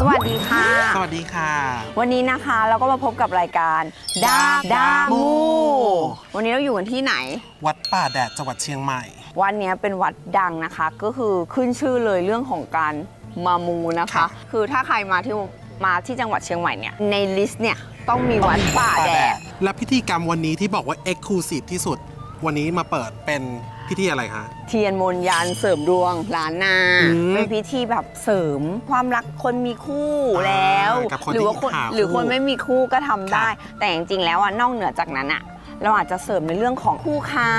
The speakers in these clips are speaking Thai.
สวัสดีค่ะ สวัสดีค่ะ วันนี้นะคะเราก็มาพบกับรายการดาดามู วันนี้เราอยู่กันที่ไหน วัดป่าแดดจังหวัดเชียงใหม่ วัดเนี้ยเป็นวัดดังนะคะ ก็คือขึ้นชื่อเลยเรื่องของการมามูนะคะค่ะคือถ้าใครมาที่มาที่จังหวัดเชียงใหม่เนี่ยในลิสต์เนี่ยต้องมีวัดป่าแดด และพิธีกรรมวันนี้ที่บอกว่า e x c l u s i v e ที่สุด วันนี้มาเปิดเป็น พิธีอะไรคะ เทียนมนต์ยันเสริมดวงล้านนาอืมเป็นพิธีแบบเสริมความรักคนมีคู่แล้วกับคนหรืว่าที่หาคู่หรือคนไม่มีคู่ก็ทำได้ค่ะแต่จริงๆแล้วอะนอกเหนือจากนั้นอะเราอาจจะเสริมในเรื่องของคู่ค้า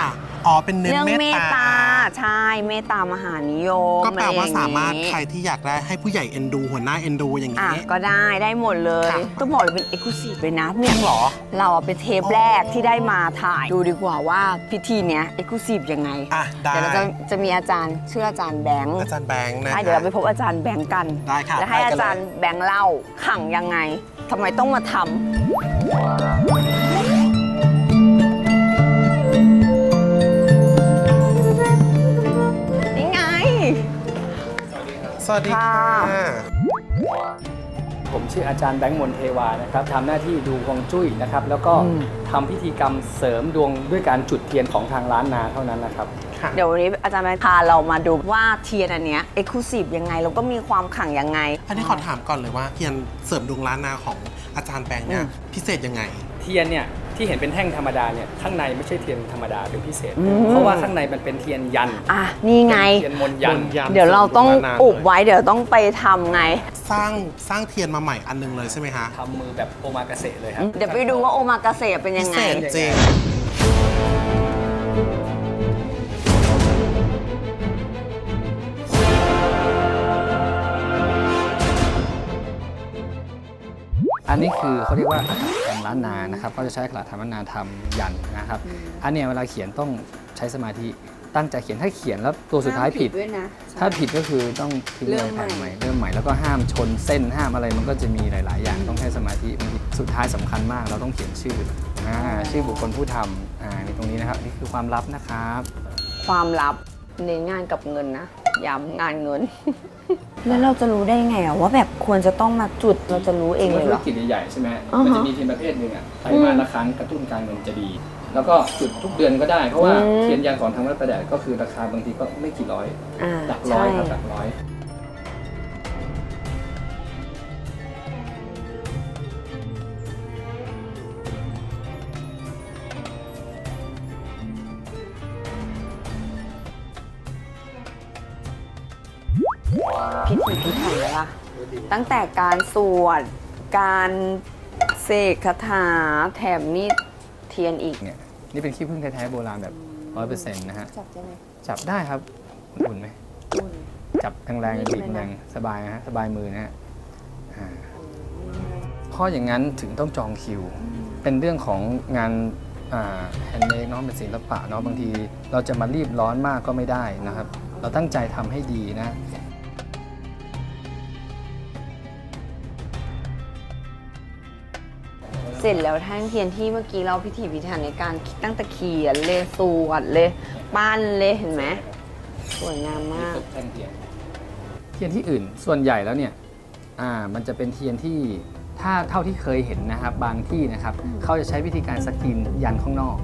ค่ะ อ๋อเป็นเน้นเรื่องเมเมตตตา ตา ใช่เมตตามหานิยมก็แปลว่าอะไอย่งสามารถนี้ใครที่อยากได้ให้ผู้ใหญ่เอ็นดู หัวหน้าเอ็นดูอย่างอะนี้ ก็ได้ได้หมดเลยค่ะ ต้องบอกเลยเป็นเอกลุศิเลยนะจเนี่ริยงเหรอ เราอะเป็นเทปแรกที่ได้มาถ่าย ดูดีกว่าว่าพิธีเนี้ยเอกลุศิยังไง อะได้เดี๋ยวเราจะจะมีอาจารย์ชื่ออาจารย์แบงค์อาจารย์แบงค์นะใช่เดี๋ยวเราไปพบอาจารย์แบงค์กัน ได้ค่ะแล้วให้ไปอากันเลจารย์แบงค์เล่าขังยังไงทำไมต้องมาทำ สวัสดีค่ะค่ะ ผมชื่ออาจารย์แบงค์มนเทวานะครับทำหน้าที่ดูฮวงจุ้ยนะครับ แล้วก็อืม ทำพิธีกรรมเสริมดวงด้วยการจุดเทียนของทางร้านนาเท่านั้นนะครับ ค่ะ เดี๋ยววันนี้อาจารย์แบงค์พาเรามาดูว่าเทียนอันเนี้ยเอกลุศิยังไงแล้วก็มีความขังยังไง อันนี้ขอถามก่อนเลยว่าเทียนเสริมดวงล้านนาของอาจารย์แบงค์เนี่ยอืมพิเศษยังไง เทียนเนี่ย ที่เห็นเป็นแท่งธรรมดาเนี่ยข้างในไม่ใช่เทียนธรรมดาเป็นพิเศษ อืม เพราะว่าข้างในมันเป็นเทียนยันอะนี่ไงเทียนมนต์ยันมนต์ยัน เดี๋ยวเราต้องสริมดวล้านนาอุบเลยไว้เดี๋ยวต้องไปทำไง สร้างสร้างเทียนมาใหม่อันหนึงเลยใช่ไหมคะทำมือแบบโอมากาเสะเลยครับ เดี๋ยวไปดูว่าโอมากาเสะเป็นยังไงพิเศษจริง อันนี้คือเขาเรียกว่าอักขระทางล้านนานะครับเขาจะใช้อักขระทางล้านนาทำยันนะครับ อันเนี้ยเวลาเขียนต้องใช้สมาธิตั้งใจเขียนถ้าเขียนแล้วตัวสุดท้ายผิด ด้วยนะ ถ้าผิดก็คือต้องทิ้งเริ่เลมยใหม่แผ่นใหม่เริ่มใหม่แล้วก็ห้ามชนเส้นห้ามอะไรมันก็จะมีหลาย ๆ อย่างต้องใช้สมาธิบางทีสุดท้ายสำคัญมาก เราต้องเขียนชื่ออ่าชื่อบุคคลผู้ทำอ่านี่ตรงนี้นะครับนี่คือความลับนะครับ ความลับเน้นงานกับเงินนะ ย้ำงานเงิน แล้วเราจะรู้ได้ไงอะว่าแบบควรจะต้องมาจุดเราจะรู้เองเลยเหธุรรอ กิจใหญ่ๆใช่ไหมอ่าฮะมันจะมีเทียนประเภทหนึ่งอะไตรมาสละครั้งกระตุ้นการเงินจะดี แล้วก็จุดทุกเดือนก็ได้ เพราะว่าอืม เทียนยันของทางวัดประแดดก็คือราคาบางทีก็ไม่กี่ร้อย อ่าหลักร้อใช่ยครับหลักร้อย พิธีพิถันแล้วล่ะ ตั้งแต่การสวด การเสกคาถาแถมนี่เทียนอีก เนี่ยนี่เป็นขี้ผึ้งแท้ๆโบราณแบบร้อยเปอร์เซ็นต์นะฮะ จับได้ไหมจับได้ครับอุ่นๆไหม อุ่น จับแรงนิ่ๆมบีบเลยนะแรงสบายนะฮะ สบายมือนะฮะอ่าเพราะอย่างนั้นถึงต้องจองคิว เป็นเรื่องของงานแฮนด์เมดเนาะเป็นศิลปะเนาะบางที เราจะมารีบร้อนมากก็ไม่ได้นะครับ เราตั้งใจทำให้ดีนะ เสร็จแล้วแท่งเทียนที่เมื่อกี้เราพิถีพิถันในการตั้งแต่เขียนเลยสวดเลยปั้นเลยเห็นไหมสวยงามมาก แท่งเทียนเทียนที่อื่นส่วนใหญ่แล้วเนี่ยอ่ามันจะเป็นเทียนที่ถ้าเท่าที่เคยเห็นนะครับบางที่นะครับเขาจะใช้วิธีการสกรีนยันข้างนอก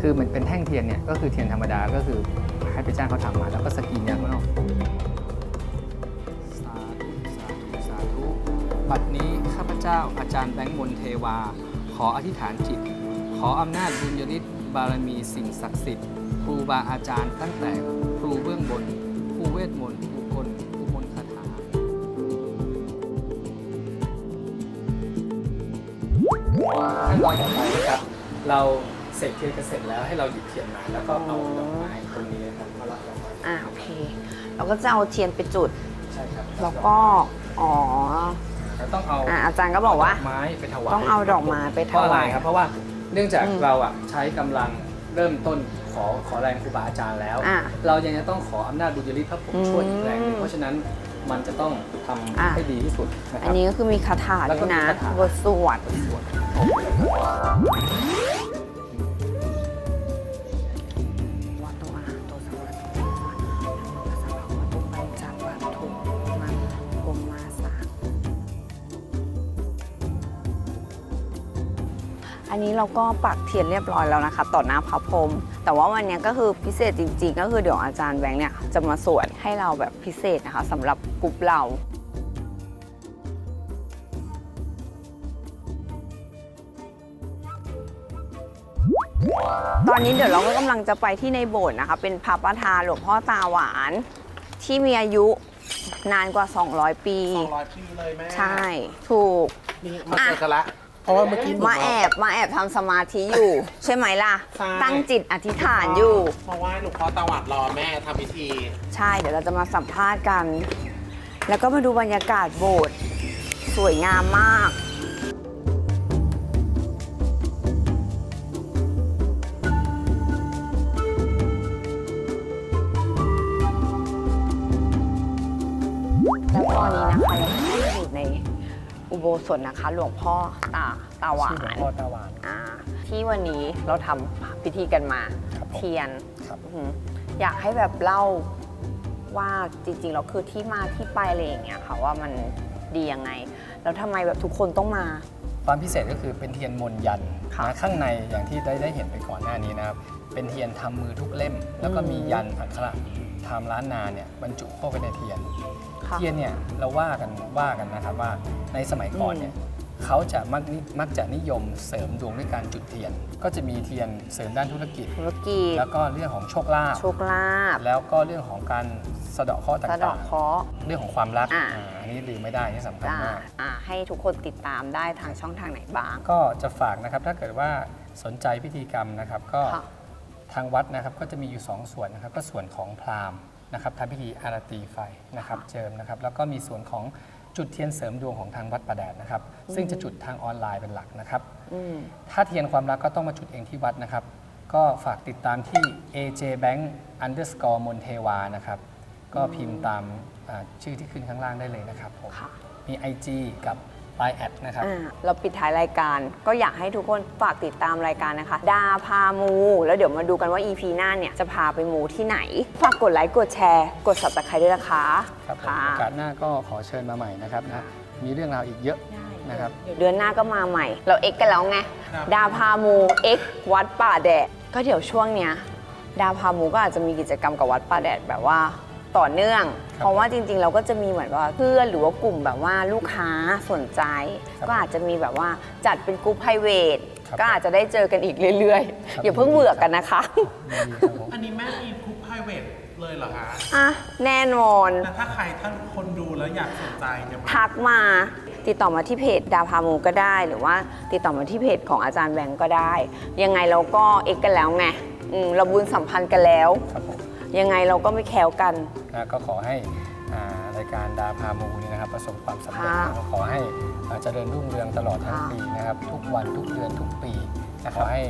คือมันเป็นแท่งเทียนเนี่ยก็คือเทียนธรรมดาก็คือให้ไปจ้างเขาทำมาแล้วก็สกรีนยันข้างนอกสาธุสาธุสาธุบัดนี้ข้าพเจ้าอาจารย์แบงค์มนเทวาข ออธิษฐานจิต ขออำนาจบุญยฤทธิ์บารมีสิ่งศักดิ์สิทธิ์ครูบาอาจารย์ตั้งแต่ครูเบื้องบนครูเวทมนต์ครูกลครูมนต์คาถาขั้นตอนต่อไปนะครับ เราเสกเทียนกันเสร็จแล้วให้เราหยิบเทียนมาแล้วก็เอาดอกไม้ตรงนี้นะครับมารับดอกไม้อ่าโอเค เราก็จะเอาเทียนไปจุด ใช่ครับแล้วก็ อ๋อ เราต้องเอาอ่าอาจารย์ก็บอกว่า ดไม้ไปถวายต้องเอาดอกไม้ไปถเพราะอะไรวาย ครับเพราะว่าเนื่องจากอืมเราอะใช้กำลังเริ่มต้นขอขอแรงครูบาอาจารย์แล้ว อะเรายังจะต้องขออำนาจบุญยฤทธิ์พระผมช่วยอีกแรงหนึงอืมเพราะฉะนั้นมันจะต้องทอะำให้ดีที่สุดนะคอัรันบนี้ก็คือมีคาถาแล้วด้ก็วยมีนะคาถา บทสวด ส่วน อันนี้เราก็ปักเทียนเรียบร้อยแล้วนะคะต่อหน้าพระพรหมแต่ว่าวันเนี้ยก็คือพิเศษจริง ๆ ก็คือเดี๋ยวอาจารย์แบงค์เนี่ยจะมาสวดให้เราแบบพิเศษนะคะสำหรับกลุ่มเราตอนนี้เดี๋ยวเราก็กำลังจะไปที่ในโบสถ์นะคะ เป็นพระประธานหลวงพ่อตาหวาน ที่มีอายุนานกว่า 200 ปี 200 ปีเลยแม่ ใช่ ถูก นี่มาเจอกันละ เพราะว่าเมื่อกี้หนูมาแอบมาแอบทำสมาธิอยู่ ใช่ไหมล่ะ ใช่ ตั้งจิตอธิษฐานอยู่มาไหว้หลวงพ่อตาหวัดรอแม่ทำพิธี ใช่เดี๋ยวเราจะมาสัมภาษณ์กัน แล้วก็มาดูบรรยากาศโบสถ์สวยงามมาก แล้วตอนนี้นะคะ โบสถนะคะ หลวงพ่อตาตาหวาชื่อหลวงนพ่อตาหวาน อ่าที่วันนี้เราทำพิธีกันมาครับผมเทียนครับ อือหืออยากให้แบบเล่าว่าจริงๆเราคือที่มาที่ไปอะไรอย่างเงี้ยค่ะว่ามันดียังไง แล้วทำไมแบบทุกคนต้องมา ความพิเศษก็คือเป็นเทียนมนยันค่ะนะข้างในอย่างที่ได้ได้เห็นไปก่อนหน้านี้นะครับ เป็นเทียนทำมือทุกเล่ม แล้วก็มียันอักขระ ทำล้านนาเนี่ยบรรจุเข้าไปในเทียน ค่ะ เทียนเนี่ยเราว่ากันว่ากันนะครับว่าในสมัยก่อนเนี่ยเขาจะมักนิมักจะนิยมเสริมดวงด้วยการจุดเทียน ก็จะมีเทียนเสริมด้านธุรกิจ ธุรกิจแล้วก็เรื่องของโชคลาภโชคลาภแล้วก็เรื่องของการสะเดาะเคราะห์ต่สะเดางเคราะห์ ๆ เรื่องของความรักอ่า อ่าอันนี้ลืมไม่ได้ที่สำคัญจ้ามาก อ่าให้ทุกคนติดตามได้ทางช่องทางไหนบ้าง ก็จะฝากนะครับถ้าเกิดว่าสนใจพิธีกรรมนะครับ ก็ค่ะ ทางวัดนะครับก็จะมีอยู่ 2 ส่วนนะครับ ก็ส่วนของพราหมณ์นะครับทำพิธีอารตีไฟนะครับเจิมนะครับ แล้วก็มีส่วนของจุดเทียนเสริมดวงของทางวัดประแดดนะครับ ซึ่งจะจุดทางออนไลน์เป็นหลักนะครับอืมถ้าเทียนความรักก็ต้องมาจุดเองที่วัดนะครับ ก็ฝากติดตามที่ AJ Bank underscore มนเทวานะครับ ก็พิมพ์ตามอ่าชื่อที่ขึ้นข้างล่างได้เลยนะครับผมค่ะมี IG กับ Line แอดนะครับ อ่าเราปิดท้ายรายการก็อยากให้ทุกคนฝากติดตามรายการนะคะ ดาพามู แล้วเดี๋ยวมาดูกันว่า EP หน้าเนี่ยจะพาไปมูที่ไหน ฝากกดไลค์กดแชร์ กด subscribe ด้วยนะคะครับผมค่ะโอกาสหน้าก็ขอเชิญมาใหม่นะครับนะมีเรื่องราวอีกเยอะนะครับ เดี๋ยวเดือนหน้าก็มาใหม่ เราเอ็กกันแล้วไงดาพามูเอ็กวัดป่าแดด ก็เดี๋ยวช่วงเนี้ย ดาพามูก็อาจจะมีกิจกรรมกับวัดป่าแดดแบบว่า ต่อเนื่องครับเพราะว่าจริง ๆ เราก็จะมีเหมือนว่าเพื่อนหรือว่ากลุ่มแบบว่าลูกค้าสนใจครับก็อาจจะมีแบบว่าจัดเป็นกลุ่มไพรเวทครับก็อาจจะได้เจอกันอีกเรื่อยครับๆอย่าเพิ่งเบื่อกันนะคะยินดีครับผมอันนี้แม่มีกรุ๊ป private เลยเหรอคะอะแน่นอนแต่ถ้าใครถ้าคนดูแล้วอยากสนใจเนี่ยทักมาติดต่อมาที่เพจดาพามูก็ได้ หรือว่าติดต่อมาที่เพจของอาจารย์แบงก์ก็ได้ ยังไงเราก็เอ็กกันแล้วไงอืมเราบุญสัมพันธ์กันแล้วครับผม ยังไงเราก็ไม่แคล้วกัน นะก็ขอให้อ่ารายการดาพามูนี่นะครับประสบความสำเร็จค่ะแล้วก็ขอให้อ่าเจริญรุ่งเรืองตลอดทั้งค่ะปีนะครับ ทุกวันทุกเดือนทุกปีนะขอให้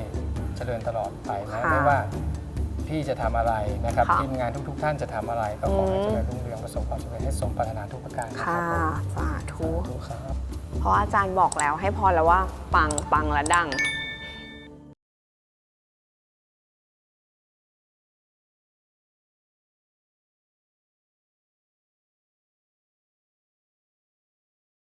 เจริญตลอดไปนะค่ะไม่ว่าพี่จะทำอะไรนะครับค่ะทีมงานทุก ๆ ท่านจะทำอะไร ก็ขอให้อืม เจริญรุ่งเรืองประสบความสำเร็จให้สมปรารถนาทุกประการนะคค่ะรับผมสาธุสาธุครับ เพราะอาจารย์บอกแล้วให้พรแล้วว่าปังปังและดัง